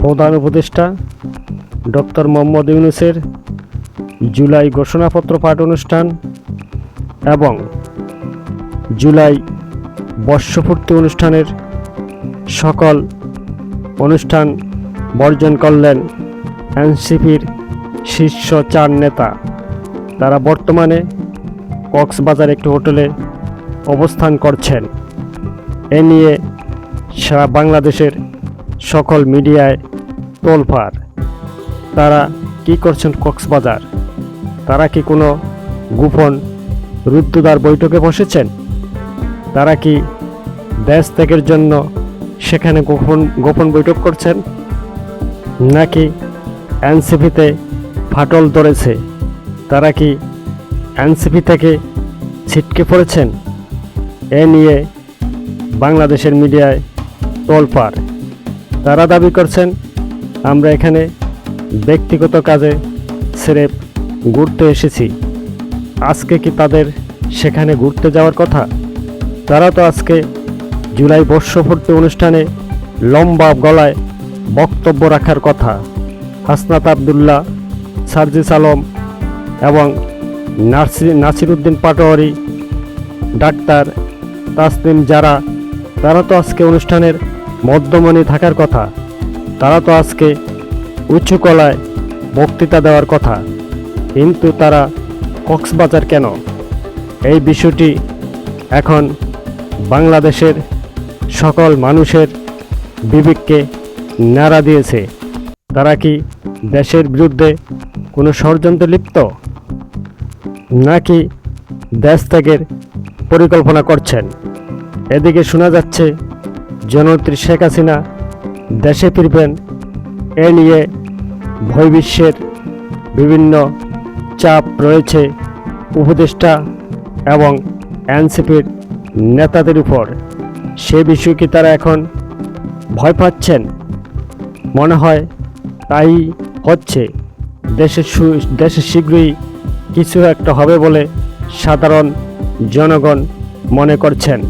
প্রধান উপদেষ্টা ডক্টর মোহাম্মদ ইউনুসের জুলাই ঘোষণাপত্র পাঠ অনুষ্ঠান এবং জুলাই বর্ষপূর্তি অনুষ্ঠানের সকল অনুষ্ঠান বর্জন করলেন এনসিপির শীর্ষ চার নেতা। তারা বর্তমানে কক্সবাজার একটি হোটেলে অবস্থান করছেন। এ নিয়ে সারা বাংলাদেশের সকল মিডিয়ায় তোলফার তারা কি করছেন কক্সবাজার? তারা কি কোনো গোপন রুদ্ধদ্বার বৈঠকে বসেছেন? তারা কি দেশ ত্যাগের জন্য সেখানে গোপন গোপন বৈঠক করছেন? নাকি এনসিপিতে ফাটল ধরেছে? তারা কি এনসিপি থেকে ছিটকে পড়েছেন? এ নিয়ে বাংলাদেশের মিডিয়ায় তোলপাড় তারা দাবি করছেন আমরা এখানে ব্যক্তিগত কাজে স্রেফ ঘুরতে এসেছি। আজকে কি তাদের সেখানে ঘুরতে যাওয়ার কথা? তারা তো আজকে জুলাই বর্ষপূর্তি অনুষ্ঠানে লম্বা গলায় বক্তব্য রাখার কথা। হাসনাত আবদুল্লাহ, সার্জিস আলম এবং নাসির নাসিরুদ্দিন পাটোয়ারি, ডাক্তার তাসনিম যারা, তারা তো আজকে অনুষ্ঠানের মধ্যমণি থাকার কথা। তারা তো আজকে উঁচু কলায় বক্তৃতা দেওয়ার কথা, কিন্তু তারা কক্সবাজার কেন? এই বিষয়টি এখন বাংলাদেশের সকল মানুষের বিবেককে নাড়া দিয়েছে। তারা কি দেশের বিরুদ্ধে কোনো ষড়যন্ত্রে লিপ্ত? নাকি দেশ ত্যাগের পরিকল্পনা করছেন? এদিকে শোনা যাচ্ছে, জননেত্রী শেখ হাসিনা দেশে ফিরবেন, এ নিয়ে বহির্বিশ্বের বিভিন্ন চাপ রয়েছে উপদেষ্টা এবং এনসিপির নেতাদের উপর। সে বিষয়ে কি তারা এখন ভয় পাচ্ছেন? মনে হয় তাই হচ্ছে। দেশের দেশে শীঘ্রই কিছু একটা হবে বলে সাধারণ জনগণ মনে করছেন।